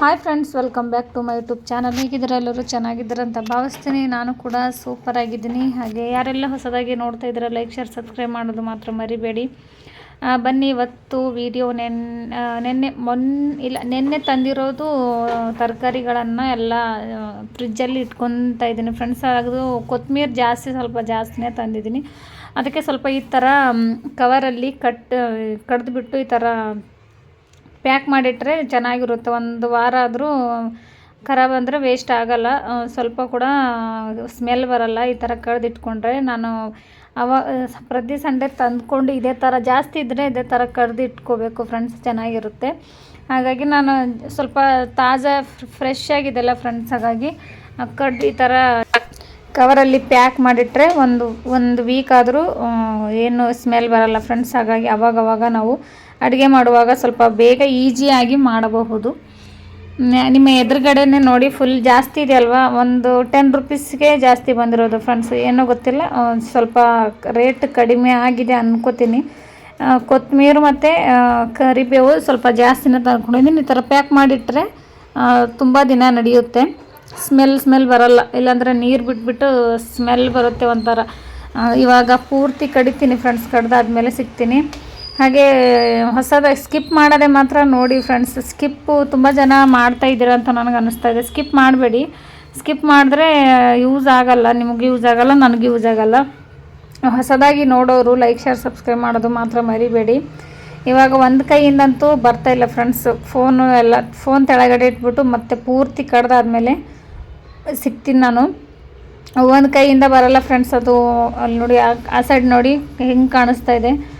Hi friends welcome back to my YouTube channel ಹೇಗಿದ್ದಾರೆ ಎಲ್ಲರೂ? ಚೆನ್ನಾಗಿದ್ದಾರೆ ಅಂತ ಭಾವಿಸ್ತೀನಿ. ನಾನು ಕೂಡ ಸೂಪರ್ ಆಗಿದ್ದೀನಿ. ಹಾಗೆ ಯಾರೆಲ್ಲ ಹೊಸದಾಗಿ ನೋಡ್ತಾ ಇದ್ದೀರ ಲೈಕ್ ಶೇರ್ ಸಬ್ಸ್ಕ್ರೈಬ್ ಮಾಡೋದು ಮಾತ್ರ ಮರಿಬೇಡಿ. ಬನ್ನಿ, ಇವತ್ತು ವಿಡಿಯೋ ನೆನ್ ನೆನ್ನೆ ಮೊನ್, ಇಲ್ಲ, ನೆನ್ನೆ ತಂದಿರೋದು ತರಕಾರಿಗಳನ್ನು ಎಲ್ಲ ಫ್ರಿಜ್ಜಲ್ಲಿ ಇಟ್ಕೊತಾ ಇದ್ದೀನಿ. ಫ್ರೆಂಡ್ಸ್ ಅದು ಕೊತ್ತಂಬರಿ ಜಾಸ್ತಿ, ಸ್ವಲ್ಪ ಜಾಸ್ತಿನೇ ತಂದಿದ್ದೀನಿ. ಅದಕ್ಕೆ ಸ್ವಲ್ಪ ಈ ಥರ ಕವರಲ್ಲಿ ಕಟ್, ಕಡ್ದುಬಿಟ್ಟು ಈ ಥರ ಪ್ಯಾಕ್ ಮಾಡಿಟ್ರೆ ಚೆನ್ನಾಗಿರುತ್ತೆ. ಒಂದು ವಾರ ಆದರೂ ಖರಾಬ್ ಅಂದರೆ ವೇಸ್ಟ್ ಆಗೋಲ್ಲ. ಸ್ವಲ್ಪ ಕೂಡ ಸ್ಮೆಲ್ ಬರಲ್ಲ. ಈ ಥರ ಕಳೆದಿಟ್ಕೊಂಡ್ರೆ ನಾನು ಅವ, ಪ್ರತಿ ಸಂಡೇ ತಂದ್ಕೊಂಡು ಇದೇ ಥರ ಜಾಸ್ತಿ ಇದ್ದರೆ ಇದೇ ಥರ ಕಡ್ದು ಇಟ್ಕೋಬೇಕು ಫ್ರೆಂಡ್ಸ್ ಚೆನ್ನಾಗಿರುತ್ತೆ. ಹಾಗಾಗಿ ನಾನು ಸ್ವಲ್ಪ ತಾಜಾ ಫ್ರೆಶ್ ಆಗಿದೆಲ್ಲ ಫ್ರೆಂಡ್ಸ್ ಹಾಗಾಗಿ ಕಡ್ದು ಈ ಥರ ಕವರಲ್ಲಿ ಪ್ಯಾಕ್ ಮಾಡಿಟ್ರೆ ಒಂದು ಒಂದು ವೀಕ್ ಆದರೂ ಏನು ಸ್ಮೆಲ್ ಬರಲ್ಲ ಫ್ರೆಂಡ್ಸ್ ಹಾಗಾಗಿ ಅವಾಗವಾಗ ನಾವು ಅಡುಗೆ ಮಾಡುವಾಗ ಸ್ವಲ್ಪ ಬೇಗ ಈಸಿಯಾಗಿ ಮಾಡಬಹುದು. ನಿಮ್ಮ ಎದುರುಗಡೆನೆ ನೋಡಿ ಫುಲ್ ಜಾಸ್ತಿ ಇದೆ ಅಲ್ವಾ? ಒಂದು ಟೆನ್ ರುಪೀಸ್ಗೆ ಜಾಸ್ತಿ ಬಂದಿರೋದು ಫ್ರೆಂಡ್ಸ್ ಏನೋ ಗೊತ್ತಿಲ್ಲ ಸ್ವಲ್ಪ ರೇಟ್ ಕಡಿಮೆ ಆಗಿದೆ ಅನ್ಕೋತೀನಿ. ಆ, ಕೊತ್ತಂಬರಿ ಮತ್ತು ಕರಿಬೇವು ಸ್ವಲ್ಪ ಜಾಸ್ತಿನೇ ತಂದ್ಕೊಂಡಿದ್ದೀನಿ ಈ ಥರ ಪ್ಯಾಕ್ ಮಾಡಿಟ್ಟರೆ ತುಂಬ ದಿನ ನಡೆಯುತ್ತೆ. ಸ್ಮೆಲ್ ಸ್ಮೆಲ್ ಬರಲ್ಲ. ಇಲ್ಲಾಂದರೆ ನೀರು ಬಿಟ್ಬಿಟ್ಟು ಸ್ಮೆಲ್ ಬರುತ್ತೆ ಒಂಥರ. ಇವಾಗ ಪೂರ್ತಿ ಕಡಿತೀನಿ ಫ್ರೆಂಡ್ಸ್ ಕಡ್ದಾದ್ಮೇಲೆ ಸಿಗ್ತೀನಿ. ಹಾಗೆ ಹೊಸದಾಗಿ ಸ್ಕಿಪ್ ಮಾಡೋದೆ ಮಾತ್ರ ನೋಡಿ ಫ್ರೆಂಡ್ಸ್ ಸ್ಕಿಪ್ಪು ತುಂಬ ಜನ ಮಾಡ್ತಾ ಇದ್ದೀರ ಅಂತ ನನಗೆ ಅನ್ನಿಸ್ತಾ ಇದೆ. ಸ್ಕಿಪ್ ಮಾಡಬೇಡಿ. ಸ್ಕಿಪ್ ಮಾಡಿದ್ರೆ ಯೂಸ್ ಆಗಲ್ಲ. ನಿಮಗೆ ಯೂಸ್ ಆಗಲ್ಲ, ನನಗೆ ಯೂಸ್ ಆಗಲ್ಲ. ಹೊಸದಾಗಿ ನೋಡೋರು ಲೈಕ್ ಶೇರ್ ಸಬ್ಸ್ಕ್ರೈಬ್ ಮಾಡೋದು ಮಾತ್ರ ಮರಿಬೇಡಿ. ಇವಾಗ ಒಂದು ಕೈಯಿಂದಂತೂ ಬರ್ತಾ ಇಲ್ಲ ಫ್ರೆಂಡ್ಸ್ ಫೋನು ಎಲ್ಲ ಫೋನ್ ತೆಳಗಡೆ ಇಟ್ಬಿಟ್ಟು ಮತ್ತೆ ಪೂರ್ತಿ ಕಡ್ದಾದ್ಮೇಲೆ ಸಿಗ್ತೀನಿ ನಾನು. ಒಂದು ಕೈಯಿಂದ ಬರಲ್ಲ ಫ್ರೆಂಡ್ಸ್ ಅದು, ಅಲ್ಲಿ ನೋಡಿ, ಆ- ಆ ಸೈಡ್ ನೋಡಿ ಹೆಂಗೆ ಕಾಣಿಸ್ತಾ ಇದೆ.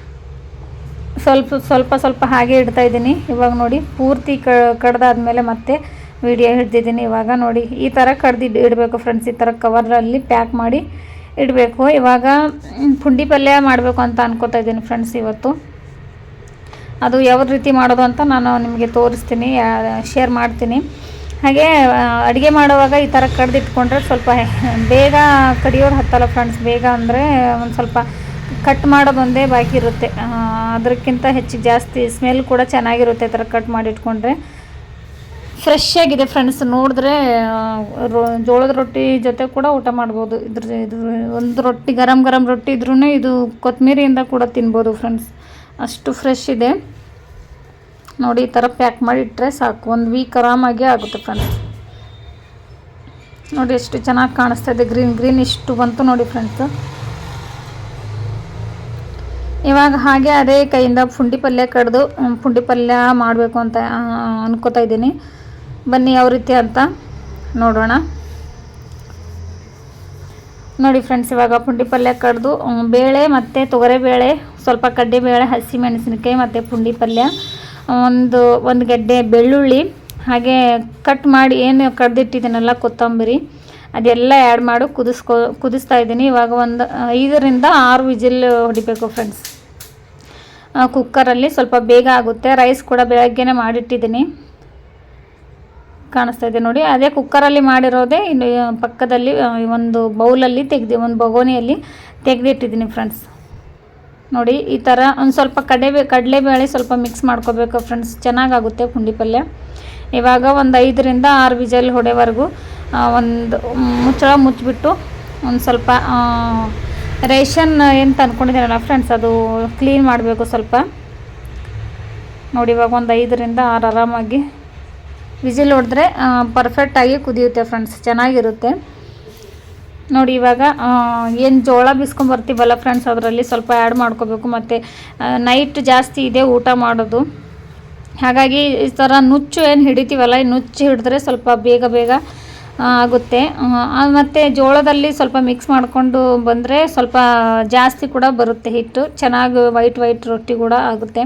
ಸ್ವಲ್ಪ ಸ್ವಲ್ಪ ಸ್ವಲ್ಪ ಹಾಗೆ ಇಡ್ತಾ ಇದ್ದೀನಿ. ಇವಾಗ ನೋಡಿ ಪೂರ್ತಿ ಕಡ್ದಾದ್ಮೇಲೆ ಮತ್ತೆ ವಿಡಿಯೋ ಹಿಡ್ದಿದ್ದೀನಿ. ಇವಾಗ ನೋಡಿ ಈ ಥರ ಕಡ್ದು ಇಡ್- ಇಡಬೇಕು ಫ್ರೆಂಡ್ಸ್ ಈ ಥರ ಕವರಲ್ಲಿ ಪ್ಯಾಕ್ ಮಾಡಿ ಇಡಬೇಕು. ಇವಾಗ ಪುಂಡಿ ಪಲ್ಯ ಮಾಡಬೇಕು ಅಂತ ಅನ್ಕೋತಾ ಇದ್ದೀನಿ ಫ್ರೆಂಡ್ಸ್ ಇವತ್ತು. ಅದು ಯಾವ ರೀತಿ ಮಾಡೋದು ಅಂತ ನಾನು ನಿಮಗೆ ತೋರಿಸ್ತೀನಿ ಶೇರ್ ಮಾಡ್ತೀನಿ. ಹಾಗೆ ಅಡುಗೆ ಮಾಡುವಾಗ ಈ ಥರ ಕಡ್ದಿಟ್ಕೊಂಡ್ರೆ ಸ್ವಲ್ಪ ಬೇಗ ಕಡಿಯೋರು ಹತ್ತಲ್ಲ ಫ್ರೆಂಡ್ಸ್ ಬೇಗ ಅಂದರೆ ಒಂದು ಸ್ವಲ್ಪ ಕಟ್ ಮಾಡೋದೊಂದೇ ಬಾಕಿ ಇರುತ್ತೆ. ಅದಕ್ಕಿಂತ ಹೆಚ್ಚು ಜಾಸ್ತಿ ಸ್ಮೆಲ್ ಕೂಡ ಚೆನ್ನಾಗಿರುತ್ತೆ ಈ ಥರ ಕಟ್ ಮಾಡಿಟ್ಕೊಂಡ್ರೆ. ಫ್ರೆಶ್ ಆಗಿದೆ ಫ್ರೆಂಡ್ಸ್ ನೋಡಿದ್ರೆ ಜೋಳದ ರೊಟ್ಟಿ ಜೊತೆ ಕೂಡ ಊಟ ಮಾಡ್ಬೋದು. ಇದ್ರ ಇದು ಒಂದು ರೊಟ್ಟಿ, ಗರಂ ಗರಂ ರೊಟ್ಟಿ ಇದ್ರೂ ಇದು ಕೊತ್ತಂಬರಿಯಿಂದ ಕೂಡ ತಿನ್ಬೋದು ಫ್ರೆಂಡ್ಸ್ ಅಷ್ಟು ಫ್ರೆಶ್ ಇದೆ. ನೋಡಿ ಈ ಥರ ಪ್ಯಾಕ್ ಮಾಡಿ ಇಟ್ಟರೆ ಸಾಕು. ಒಂದು ವೀಕ್ ಆರಾಮಾಗಿ ಆಗುತ್ತೆ ಫ್ರೆಂಡ್ಸ್ ನೋಡಿ ಎಷ್ಟು ಚೆನ್ನಾಗಿ ಕಾಣಿಸ್ತಾ ಇದೆ. ಗ್ರೀನ್ ಗ್ರೀನ್ ಇಷ್ಟು ಬಂತು ನೋಡಿ ಫ್ರೆಂಡ್ಸ್ ಇವಾಗ ಹಾಗೆ ಅದೇ ಕೈಯಿಂದ ಪುಂಡಿ ಪಲ್ಯ ಕಡ್ದು ಪುಂಡಿ ಪಲ್ಯ ಮಾಡಬೇಕು ಅಂತ ಅನ್ಕೋತಾ ಇದ್ದೀನಿ. ಬನ್ನಿ ಯಾವ ರೀತಿ ಅಂತ ನೋಡೋಣ. ನೋಡಿ ಫ್ರೆಂಡ್ಸ್, ಇವಾಗ ಪುಂಡಿ ಪಲ್ಯ ಕಡ್ದು ಬೇಳೆ ಮತ್ತು ತೊಗರಿಬೇಳೆ ಸ್ವಲ್ಪ ಕಡ್ಲೆಬೇಳೆ ಹಸಿ ಮೆಣಸಿನಕಾಯಿ ಮತ್ತು ಪುಂಡಿ ಪಲ್ಯ, ಒಂದು ಒಂದು ಗೆಡ್ಡೆ ಬೆಳ್ಳುಳ್ಳಿ, ಹಾಗೆ ಕಟ್ ಮಾಡಿ, ಏನು ಕಡ್ದಿಟ್ಟಿದ್ದೀನಲ್ಲ, ಕೊತ್ತಂಬರಿ. ಅದೆಲ್ಲ ಆ್ಯಡ್ ಮಾಡಿ, ಕುದಿಸ್ಕೊ, ಕುದಿಸ್ತಾ ಇದ್ದೀನಿ. ಇವಾಗ ಒಂದು ಐದರಿಂದ ಆರು ವಿಜಿಲ್ ಹೊಡಿಬೇಕು ಫ್ರೆಂಡ್ಸ್ ಕುಕ್ಕರಲ್ಲಿ ಸ್ವಲ್ಪ ಬೇಗ ಆಗುತ್ತೆ. ರೈಸ್ ಕೂಡ ಬೆಳಗ್ಗೆನೇ ಮಾಡಿಟ್ಟಿದ್ದೀನಿ. ಕಾಣಿಸ್ತಾ ಇದೆ ನೋಡಿ. ಅದೇ ಕುಕ್ಕರಲ್ಲಿ ಮಾಡಿರೋದೇ ಇನ್ನು ಪಕ್ಕದಲ್ಲಿ ಒಂದು ಬೌಲಲ್ಲಿ ತೆಗ್ದು, ಒಂದು ಬಗೋನಿಯಲ್ಲಿ ತೆಗೆದಿಟ್ಟಿದ್ದೀನಿ ಫ್ರೆಂಡ್ಸ್ ನೋಡಿ, ಈ ಥರ ಒಂದು ಸ್ವಲ್ಪ ಕಡಲೆ ಕಡಲೆಬೇಳೆ ಸ್ವಲ್ಪ ಮಿಕ್ಸ್ ಮಾಡ್ಕೋಬೇಕು ಫ್ರೆಂಡ್ಸ್ ಚೆನ್ನಾಗಾಗುತ್ತೆ ಪುಂಡಿ ಪಲ್ಯ. ಇವಾಗ ಒಂದು ಐದರಿಂದ ಆರು ವಿಜಲ್ ಹೊಡೆವರೆಗೂ. ಒಂದು ಮುಚ್ಚಳ ಮುಚ್ಚಿಬಿಟ್ಟು ಒಂದು ಸ್ವಲ್ಪ ರೇಷನ್ ಏನು ತಂದ್ಕೊಂಡಿದ್ದೀನಲ್ಲ ಫ್ರೆಂಡ್ಸ್ ಅದು ಕ್ಲೀನ್ ಮಾಡಬೇಕು ಸ್ವಲ್ಪ. ನೋಡಿ ಇವಾಗ ಒಂದು ಐದರಿಂದ ಆರು ಆರಾಮಾಗಿ ವಿಜಿಲ್ ಹೊಡೆದ್ರೆ ಪರ್ಫೆಕ್ಟಾಗಿ ಕುದಿಯುತ್ತೆ ಫ್ರೆಂಡ್ಸ್ ಚೆನ್ನಾಗಿರುತ್ತೆ. ನೋಡಿ ಇವಾಗ ಏನು ಜೋಳ ಬಿಸ್ಕೊಂಬರ್ತೀವಲ್ಲ ಫ್ರೆಂಡ್ಸ್ ಅದರಲ್ಲಿ ಸ್ವಲ್ಪ ಆ್ಯಡ್ ಮಾಡ್ಕೋಬೇಕು. ಮತ್ತು ನೈಟ್ ಜಾಸ್ತಿ ಇದೆ ಊಟ ಮಾಡೋದು. ಹಾಗಾಗಿ ಈ ಥರ ನುಚ್ಚು ಏನು ಹಿಡಿತೀವಲ್ಲ, ಈ ನುಚ್ಚು ಹಿಡಿದ್ರೆ ಸ್ವಲ್ಪ ಬೇಗ ಬೇಗ ಆಗುತ್ತೆ. ಮತ್ತು ಜೋಳದಲ್ಲಿ ಸ್ವಲ್ಪ ಮಿಕ್ಸ್ ಮಾಡಿಕೊಂಡು ಬಂದರೆ ಸ್ವಲ್ಪ ಜಾಸ್ತಿ ಕೂಡ ಬರುತ್ತೆ ಹಿಟ್ಟು. ಚೆನ್ನಾಗಿ ವೈಟ್ ವೈಟ್ ರೊಟ್ಟಿ ಕೂಡ ಆಗುತ್ತೆ.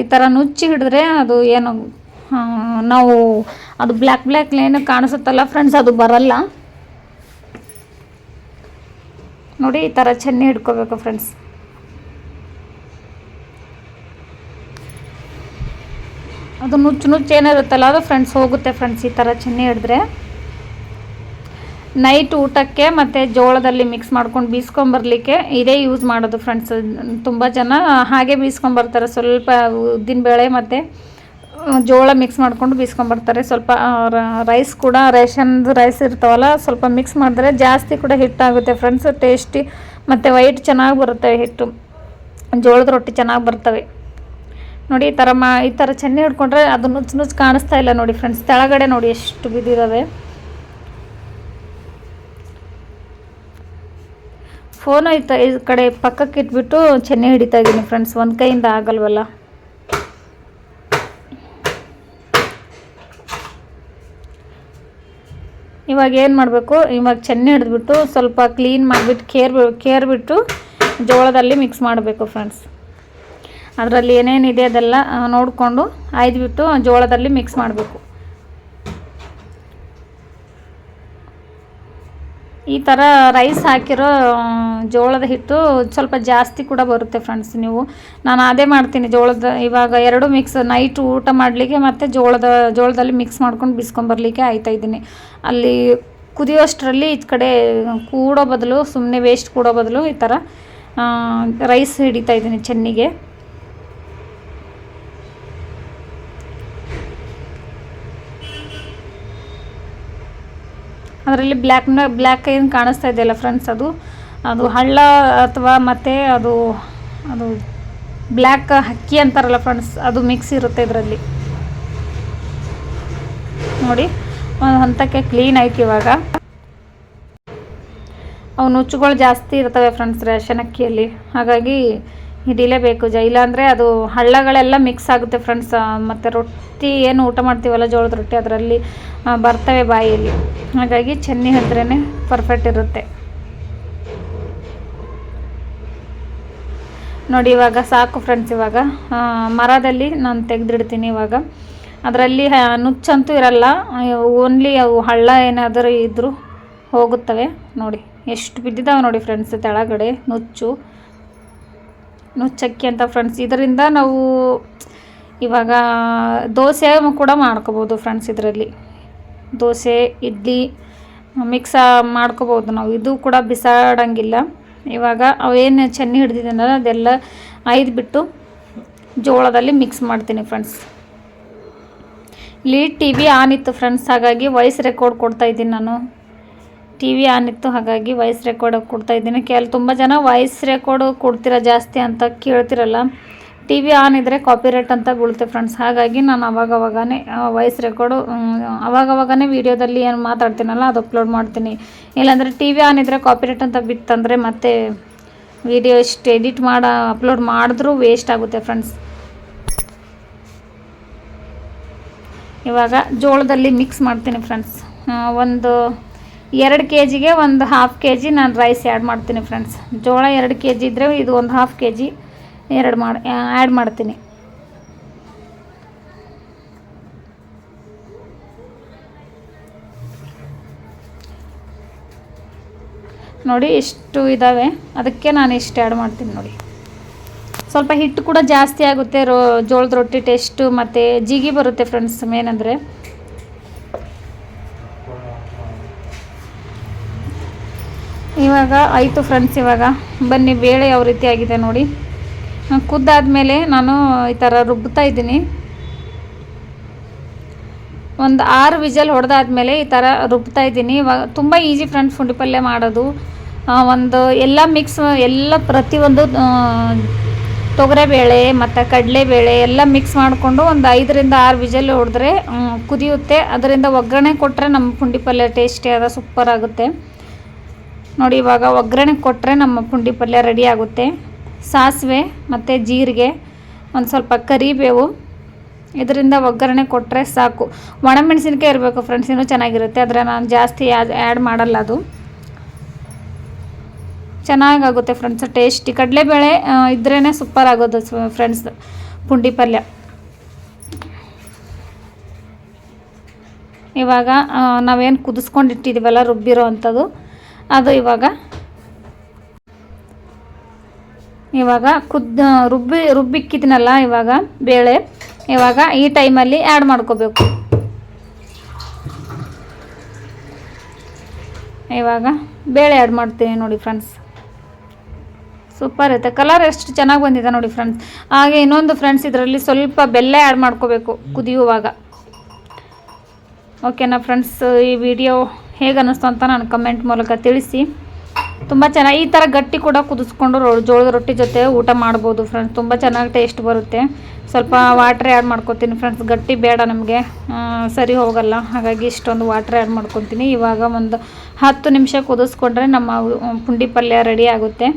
ಈ ಥರ ನುಚ್ಚಿ ಹಿಡಿದ್ರೆ ಅದು ಏನು ನಾವು ಅದು ಬ್ಲ್ಯಾಕ್ ಬ್ಲ್ಯಾಕ್ ಏನು ಕಾಣಿಸುತ್ತಲ್ಲ ಫ್ರೆಂಡ್ಸ್ ಅದು ಬರಲ್ಲ. ನೋಡಿ, ಈ ಥರ ಚೆನ್ನಿ ಹಿಡ್ಕೋಬೇಕು ಫ್ರೆಂಡ್ಸ್ ಅದು ನುಚ್ಚು ನುಚ್ಚು ಏನಿರುತ್ತಲ್ಲ ಅದು ಫ್ರೆಂಡ್ಸ್ ಹೋಗುತ್ತೆ ಫ್ರೆಂಡ್ಸ್ ಈ ಥರ ಚೆನ್ನಿ ಹಿಡಿದ್ರೆ. ನೈಟ್ ಊಟಕ್ಕೆ ಮತ್ತು ಜೋಳದಲ್ಲಿ ಮಿಕ್ಸ್ ಮಾಡ್ಕೊಂಡು ಬೀಸ್ಕೊಂಬರ್ಲಿಕ್ಕೆ ಇದೇ ಯೂಸ್ ಮಾಡೋದು ಫ್ರೆಂಡ್ಸ್ ತುಂಬ ಜನ ಹಾಗೆ ಬೀಸ್ಕೊಂಬರ್ತಾರೆ ಸ್ವಲ್ಪ ಉದ್ದಿನಬೇಳೆ ಮತ್ತು ಜೋಳ ಮಿಕ್ಸ್ ಮಾಡಿಕೊಂಡು ಬೀಸ್ಕೊಂಬರ್ತಾರೆ ಸ್ವಲ್ಪ ರೈಸ್ ಕೂಡ ರೇಷನ್ದು ರೈಸ್ ಇರ್ತಾವಲ್ಲ, ಸ್ವಲ್ಪ ಮಿಕ್ಸ್ ಮಾಡಿದ್ರೆ ಜಾಸ್ತಿ ಕೂಡ ಹಿಟ್ಟಾಗುತ್ತೆ ಫ್ರೆಂಡ್ಸ್ ಟೇಸ್ಟಿ ಮತ್ತು ವೈಟ್ ಚೆನ್ನಾಗಿ ಬರುತ್ತೆ ಹಿಟ್ಟು. ಜೋಳದ ರೊಟ್ಟಿ ಚೆನ್ನಾಗಿ ಬರ್ತವೆ. ನೋಡಿ, ಈ ಥರ ಮಾ, ಈ ಥರ ಚೆನ್ನಿ ಹಿಡ್ಕೊಂಡ್ರೆ ಅದು ನುಚ್ಚು ನುಚ್ಚು ಕಾಣಿಸ್ತಾ ಇಲ್ಲ ನೋಡಿ ಫ್ರೆಂಡ್ಸ್ ತೆಳಗಡೆ ನೋಡಿ ಎಷ್ಟು ಬಿದ್ದಿದ್ದಾವೆ ಫೋನ್ ಐತ, ಈ ಕಡೆ ಪಕ್ಕಕ್ಕೆ ಇಟ್ಬಿಟ್ಟು ಚೆನ್ನಿ ಹಿಡಿತಾ ಇದ್ದೀನಿ ಫ್ರೆಂಡ್ಸ್ ಒಂದು ಕೈಯಿಂದ ಆಗಲ್ವಲ್ಲ. ಇವಾಗ ಏನು ಮಾಡಬೇಕು? ಇವಾಗ ಚೆನ್ನಾಗಿ ಹಿಡಿದ್ಬಿಟ್ಟು ಸ್ವಲ್ಪ ಕ್ಲೀನ್ ಮಾಡಿಬಿಟ್ಟು ಕೇರ್ ಕೇರ್ಬಿಟ್ಟು ಜೋಳದಲ್ಲಿ ಮಿಕ್ಸ್ ಮಾಡಬೇಕು ಫ್ರೆಂಡ್ಸ್ ಅದರಲ್ಲಿ ಏನೇನಿದೆ ಅದೆಲ್ಲ ನೋಡಿಕೊಂಡು, ಆಯ್ದುಬಿಟ್ಟು ಜೋಳದಲ್ಲಿ ಮಿಕ್ಸ್ ಮಾಡಬೇಕು. ಈ ಥರ ರೈಸ್ ಹಾಕಿರೋ ಜೋಳದ ಹಿಟ್ಟು ಸ್ವಲ್ಪ ಜಾಸ್ತಿ ಕೂಡ ಬರುತ್ತೆ ಫ್ರೆಂಡ್ಸ್ ನೀವು. ನಾನು ಅದೇ ಮಾಡ್ತೀನಿ ಜೋಳದ, ಇವಾಗ ಎರಡು ಮಿಕ್ಸ್ ನೈಟ್ ಊಟ ಮಾಡಲಿಕ್ಕೆ ಮತ್ತು ಜೋಳದ, ಜೋಳದಲ್ಲಿ ಮಿಕ್ಸ್ ಮಾಡ್ಕೊಂಡು ಬಿಸ್ಕೊಂಬರ್ಲಿಕ್ಕೆ ಆಯ್ತಾ ಇದ್ದೀನಿ. ಅಲ್ಲಿ ಕುದಿಯೋಷ್ಟರಲ್ಲಿ ಈ ಕಡೆ ಕೂಡೋ ಬದಲು ಸುಮ್ಮನೆ ವೇಸ್ಟ್ ಕೂಡೋ ಬದಲು ಈ ಥರ ರೈಸ್ ಹಿಡಿತಾ ಇದ್ದೀನಿ ಚೆನ್ನಿಗೆ. ಅದರಲ್ಲಿ ಬ್ಲ್ಯಾಕ್ನ ಬ್ಲ್ಯಾಕ್ ಏನು ಕಾಣಿಸ್ತಾ ಇದೆಯಲ್ಲ ಫ್ರೆಂಡ್ಸ್ ಅದು? ಅದು ಹಳ್ಳ ಅಥವಾ ಮತ್ತು ಅದು ಅದು ಬ್ಲ್ಯಾಕ್ ಅಕ್ಕಿ ಅಂತಾರಲ್ಲ ಫ್ರೆಂಡ್ಸ್ ಅದು ಮಿಕ್ಸ್ ಇರುತ್ತೆ ಇದರಲ್ಲಿ. ನೋಡಿ ಒಂದು ಹಂತಕ್ಕೆ ಕ್ಲೀನ್ ಆಯ್ತು ಇವಾಗ. ಅವು ನುಚ್ಚುಗಳು ಜಾಸ್ತಿ ಇರ್ತವೆ ಫ್ರೆಂಡ್ಸ್ ರೇಷನ್ ಅಕ್ಕಿಯಲ್ಲಿ ಹಾಗಾಗಿ ಹಿಡಿಲೇಬೇಕು ಜ, ಇಲ್ಲಾಂದರೆ ಅದು ಹಳ್ಳಗಳೆಲ್ಲ ಮಿಕ್ಸ್ ಆಗುತ್ತೆ ಫ್ರೆಂಡ್ಸ್ ಮತ್ತು ರೊಟ್ಟಿ ಏನು ಊಟ ಮಾಡ್ತೀವಲ್ಲ, ಜೋಳದ ರೊಟ್ಟಿ ಅದರಲ್ಲಿ ಬರ್ತವೆ ಬಾಯಿಯಲ್ಲಿ ಹಾಗಾಗಿ ಚೆನ್ನಿ ಹಿಡಿದ್ರೇ ಪರ್ಫೆಕ್ಟ್ ಇರುತ್ತೆ. ನೋಡಿ ಇವಾಗ ಸಾಕು ಫ್ರೆಂಡ್ಸ್ ಇವಾಗ. ಮರದಲ್ಲಿ ನಾನು ತೆಗೆದಿಡ್ತೀನಿ ಇವಾಗ. ಅದರಲ್ಲಿ ನುಚ್ಚಂತೂ ಇರಲ್ಲ ಓನ್ಲಿ ಅವು ಹಳ್ಳ ಏನಾದರೂ ಇದ್ದರೂ ಹೋಗುತ್ತವೆ. ನೋಡಿ, ಎಷ್ಟು ಬಿದ್ದಿದ್ದಾವೆ ನೋಡಿ ಫ್ರೆಂಡ್ಸ್ ತೆಳಗಡೆ ನುಚ್ಚು. ನುಚ್ಚಕ್ಕಿ ಅಂತ ಫ್ರೆಂಡ್ಸ್ ಇದರಿಂದ ನಾವು ಇವಾಗ ದೋಸೆ ಕೂಡ ಮಾಡ್ಕೋಬೋದು ಫ್ರೆಂಡ್ಸ್ ಇದರಲ್ಲಿ. ದೋಸೆ, ಇಡ್ಲಿ ಮಿಕ್ಸ ಮಾಡ್ಕೋಬೋದು ನಾವು. ಇದು ಕೂಡ ಬಿಸಾಡಂಗಿಲ್ಲ. ಇವಾಗ ಅವೇನು ಚೆನ್ನಿ ಹಿಡ್ದಿದ್ದೀನಲ್ಲ ಅದೆಲ್ಲ ಐದು ಬಿಟ್ಟು ಜೋಳದಲ್ಲಿ ಮಿಕ್ಸ್ ಮಾಡ್ತೀನಿ ಫ್ರೆಂಡ್ಸ್ ಇಲ್ಲಿ ಟಿ ವಿ ಆನ್ ಇತ್ತು ಫ್ರೆಂಡ್ಸ್ ಹಾಗಾಗಿ ವಾಯ್ಸ್ ರೆಕಾರ್ಡ್ ಕೊಡ್ತಾ ಇದ್ದೀನಿ ನಾನು. ಟಿ ವಿ ಆನ್ ಇತ್ತು, ಹಾಗಾಗಿ ವಾಯ್ಸ್ ರೆಕಾರ್ಡ್ ಕೊಡ್ತಾ ಇದ್ದೀನಿ. ಕೆಲ ತುಂಬ ಜನ ವಾಯ್ಸ್ ರೆಕಾರ್ಡು ಕೊಡ್ತೀರಾ ಜಾಸ್ತಿ ಅಂತ ಕೇಳ್ತಿರಲ್ಲ. ಟಿ ವಿ ಆನ್ ಇದ್ದರೆ ಕಾಪಿರೇಟ್ ಅಂತ ಬೀಳುತ್ತೆ ಫ್ರೆಂಡ್ಸ್ ಹಾಗಾಗಿ ನಾನು ಅವಾಗವಾಗೇ ವಾಯ್ಸ್ ರೆಕಾರ್ಡು ಅವಾಗವಾಗನೇ ವೀಡಿಯೋದಲ್ಲಿ ಏನು ಮಾತಾಡ್ತೀನಲ್ಲ ಅದು ಅಪ್ಲೋಡ್ ಮಾಡ್ತೀನಿ. ಇಲ್ಲಾಂದರೆ ಟಿ ವಿ ಆನ್ ಇದ್ದರೆ ಕಾಪಿರೇಟ್ ಅಂತ ಬಿತ್ತಂದರೆ ಮತ್ತೆ ವಿಡಿಯೋ ಎಷ್ಟು ಎಡಿಟ್ ಮಾಡ ಅಪ್ಲೋಡ್ ಮಾಡಿದ್ರೂ ವೇಸ್ಟ್ ಆಗುತ್ತೆ ಫ್ರೆಂಡ್ಸ್ ಇವಾಗ ಜೋಳದಲ್ಲಿ ಮಿಕ್ಸ್ ಮಾಡ್ತೀನಿ ಫ್ರೆಂಡ್ಸ್ ಒಂದು ಎರಡು ಕೆ ಜಿಗೆ ಒಂದು ಹಾಫ್ ಕೆ ಜಿ ನಾನು ರೈಸ್ ಆ್ಯಡ್ ಮಾಡ್ತೀನಿ ಫ್ರೆಂಡ್ಸ್ ಜೋಳ ಎರಡು ಕೆ ಜಿ ಇದ್ದರೆ ಇದು ಒಂದು ಹಾಫ್ ಕೆ ಜಿ ಎರಡು ಮಾಡಿ ಆ್ಯಡ್ ಮಾಡ್ತೀನಿ. ನೋಡಿ ಇಷ್ಟು ಇದ್ದಾವೆ ಅದಕ್ಕೆ ನಾನು ಇಷ್ಟು ಆ್ಯಡ್ ಮಾಡ್ತೀನಿ ನೋಡಿ. ಸ್ವಲ್ಪ ಹಿಟ್ಟು ಕೂಡ ಜಾಸ್ತಿ ಆಗುತ್ತೆ, ರೋ, ಜೋಳದ ರೊಟ್ಟಿ ಟೇಸ್ಟು ಮತ್ತು ಜಿಗಿ ಬರುತ್ತೆ ಫ್ರೆಂಡ್ಸ್ ಮೇನಂದರೆ ಇವಾಗ ಆಯಿತು ಫ್ರೆಂಡ್ಸ್ ಇವಾಗ ಬನ್ನಿ. ಬೇಳೆ ಯಾವ ರೀತಿ ಆಗಿದೆ ನೋಡಿ. ಕುದ್ದಾದ್ಮೇಲೆ ನಾನು ಈ ಥರ ರುಬ್ತಾ ಇದ್ದೀನಿ. ಒಂದು ಆರು ವಿಜಲ್ ಹೊಡೆದಾದ್ಮೇಲೆ ಈ ಥರ ರುಬ್ತಾ ಇದ್ದೀನಿ. ಇವಾಗ ತುಂಬ ಈಸಿ ಫ್ರೆಂಡ್ಸ್ ಪುಂಡಿ ಪಲ್ಯ ಮಾಡೋದು. ಒಂದು ಎಲ್ಲ ಮಿಕ್ಸ್ ಎಲ್ಲ ಪ್ರತಿಯೊಂದು ತೊಗರೆಬೇಳೆ ಮತ್ತು ಕಡಲೆಬೇಳೆ ಎಲ್ಲ ಮಿಕ್ಸ್ ಮಾಡಿಕೊಂಡು ಒಂದು ಐದರಿಂದ ಆರು ವಿಜಲ್ ಹೊಡೆದ್ರೆ ಕುದಿಯುತ್ತೆ. ಅದರಿಂದ ಒಗ್ಗರಣೆ ಕೊಟ್ಟರೆ ನಮ್ಮ ಪುಂಡಿ ಪಲ್ಯ ಟೇಸ್ಟಿ ಆದ ಸೂಪರ್ ಆಗುತ್ತೆ. ನೋಡಿ, ಇವಾಗ ಒಗ್ಗರಣೆ ಕೊಟ್ಟರೆ ನಮ್ಮ ಪುಂಡಿ ಪಲ್ಯ ರೆಡಿ ಆಗುತ್ತೆ. ಸಾಸಿವೆ ಮತ್ತು ಜೀರಿಗೆ, ಒಂದು ಸ್ವಲ್ಪ ಕರಿಬೇವು. ಇದರಿಂದ ಒಗ್ಗರಣೆ ಕೊಟ್ಟರೆ ಸಾಕು. ಒಣಮೆಣಸಿನ್ಕಾಯಿ ಇರಬೇಕು ಫ್ರೆಂಡ್ಸ್ ಇನ್ನೂ ಚೆನ್ನಾಗಿರುತ್ತೆ. ಆದರೆ ನಾನು ಜಾಸ್ತಿ ಆ್ಯಡ್ ಮಾಡಲ್ಲ ಅದು. ಚೆನ್ನಾಗಾಗುತ್ತೆ ಫ್ರೆಂಡ್ಸ್ ಟೇಸ್ಟಿ ಕಡಲೆಬೇಳೆ ಇದ್ರೇ ಸೂಪರ್ ಆಗೋದು ಫ್ರೆಂಡ್ಸ್ ಪುಂಡಿ ಪಲ್ಯ. ಇವಾಗ ನಾವೇನು ಕುದಿಸ್ಕೊಂಡಿಟ್ಟಿದ್ದೀವಲ್ಲ ರುಬ್ಬಿರೋ ಅಂಥದ್ದು ಅದು ಇವಾಗ. ಇವಾಗ ಕುದ್ದ, ರುಬ್ಬಿ, ರುಬ್ಬಿಕ್ಕಿದ್ನಲ್ಲ ಇವಾಗ ಬೇಳೆ. ಇವಾಗ ಈ ಟೈಮಲ್ಲಿ ಆ್ಯಡ್ ಮಾಡ್ಕೋಬೇಕು. ಇವಾಗ ಬೇಳೆ ಆ್ಯಡ್ ಮಾಡ್ತೀನಿ ನೋಡಿ ಫ್ರೆಂಡ್ಸ್. ಸೂಪರ್ ಇರುತ್ತೆ ಕಲರ್ ಎಷ್ಟು ಚೆನ್ನಾಗಿ ಬಂದಿದೆ ನೋಡಿ ಫ್ರೆಂಡ್ಸ್. ಹಾಗೆ ಇನ್ನೊಂದು ಫ್ರೆಂಡ್ಸ್ ಇದರಲ್ಲಿ ಸ್ವಲ್ಪ ಬೆಲ್ಲ ಆ್ಯಡ್ ಮಾಡ್ಕೋಬೇಕು ಕುದಿಯುವಾಗ. ಓಕೆನಾ ಫ್ರೆಂಡ್ಸ್, ಈ ವಿಡಿಯೋ ಹೇಗೆ ಅನ್ನಿಸ್ತು ಅಂತ ನಾನು ಕಮೆಂಟ್ ಮೂಲಕ ತಿಳಿಸಿ. ತುಂಬ ಚೆನ್ನಾಗಿ ಈ ಥರ ಗಟ್ಟಿ ಕೂಡ ಕುದಿಸ್ಕೊಂಡು ರೋ ಜೋಳದ ರೊಟ್ಟಿ ಜೊತೆ ಊಟ ಮಾಡ್ಬೋದು ಫ್ರೆಂಡ್ಸ್ ತುಂಬ ಚೆನ್ನಾಗಿ ಟೇಸ್ಟ್ ಬರುತ್ತೆ. ಸ್ವಲ್ಪ ವಾಟ್ರ್ ಆ್ಯಡ್ ಮಾಡ್ಕೊತೀನಿ ಫ್ರೆಂಡ್ಸ್ ಗಟ್ಟಿ ಬೇಡ ನಮಗೆ. ಸರಿ ಹೋಗಲ್ಲ. ಹಾಗಾಗಿ ಇಷ್ಟೊಂದು ವಾಟ್ರ್ ಆ್ಯಡ್ ಮಾಡ್ಕೊತೀನಿ. ಇವಾಗ ಒಂದು ಹತ್ತು ನಿಮಿಷ ಕುದಿಸ್ಕೊಂಡ್ರೆ ನಮ್ಮ ಪುಂಡಿ ಪಲ್ಯ ರೆಡಿ ಆಗುತ್ತೆ.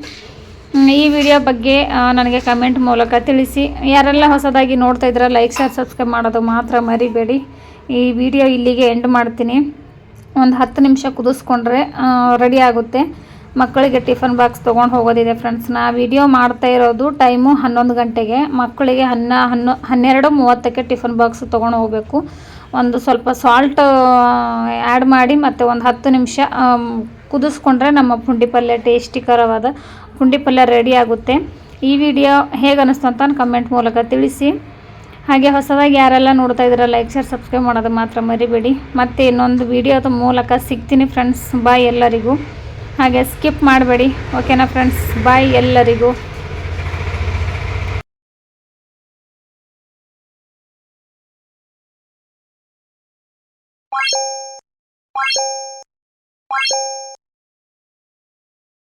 ಈ ವಿಡಿಯೋ ಬಗ್ಗೆ ನನಗೆ ಕಮೆಂಟ್ ಮೂಲಕ ತಿಳಿಸಿ. ಯಾರೆಲ್ಲ ಹೊಸದಾಗಿ ನೋಡ್ತಾ ಇದ್ದೀರಾ ಲೈಕ್ ಶೇರ್ ಸಬ್ಸ್ಕ್ರೈಬ್ ಮಾಡೋದು ಮಾತ್ರ ಮರಿಬೇಡಿ. ಈ ವಿಡಿಯೋ ಇಲ್ಲಿಗೆ ಎಂಡ್ ಮಾಡ್ತೀನಿ. ಒಂದು ಹತ್ತು ನಿಮಿಷ ಕುದಿಸ್ಕೊಂಡ್ರೆ ರೆಡಿ ಆಗುತ್ತೆ. ಮಕ್ಕಳಿಗೆ ಟಿಫನ್ ಬಾಕ್ಸ್ ತೊಗೊಂಡು ಹೋಗೋದಿದೆ ಫ್ರೆಂಡ್ಸ್ ನಾ ವಿಡಿಯೋ ಮಾಡ್ತಾ ಇರೋದು ಟೈಮು ಹನ್ನೊಂದು ಗಂಟೆಗೆ. ಮಕ್ಕಳಿಗೆ ಹನ್ನ, ಹನ್ನೊ, ಹನ್ನೆರಡು ಮೂವತ್ತಕ್ಕೆ ಟಿಫನ್ ಬಾಕ್ಸ್ ತೊಗೊಂಡು ಹೋಗಬೇಕು. ಒಂದು ಸ್ವಲ್ಪ ಸಾಲ್ಟ್ ಆ್ಯಡ್ ಮಾಡಿ ಮತ್ತು ಒಂದು ಹತ್ತು ನಿಮಿಷ ಕುದಿಸ್ಕೊಂಡ್ರೆ ನಮ್ಮ ಪುಂಡಿ ಪಲ್ಯ ಟೇಸ್ಟಿಕರವಾದ ಪುಂಡಿ ಪಲ್ಯ ರೆಡಿ ಆಗುತ್ತೆ. ಈ ವಿಡಿಯೋ ಹೇಗೆ ಅನ್ನಿಸ್ತು ಅಂತ ಕಮೆಂಟ್ ಮೂಲಕ ತಿಳಿಸಿ. ಹಾಗೆ ಹೊಸದಾಗಿ ಯಾರೆಲ್ಲ ನೋಡ್ತಾ ಇದ್ದೀರ ಲೈಕ್ ಶೇರ್ ಸಬ್ಸ್ಕ್ರೈಬ್ ಮಾಡೋದು ಮಾತ್ರ ಮರಿಬೇಡಿ. ಮತ್ತೆ ಇನ್ನೊಂದು ವಿಡಿಯೋದ ಮೂಲಕ ಸಿಗ್ತೀನಿ ಫ್ರೆಂಡ್ಸ್ ಬಾಯ್ ಎಲ್ಲರಿಗೂ. ಹಾಗೆ ಸ್ಕಿಪ್ ಮಾಡಬೇಡಿ. ಓಕೆನಾ ಫ್ರೆಂಡ್ಸ್ ಬಾಯ್ ಎಲ್ಲರಿಗೂ.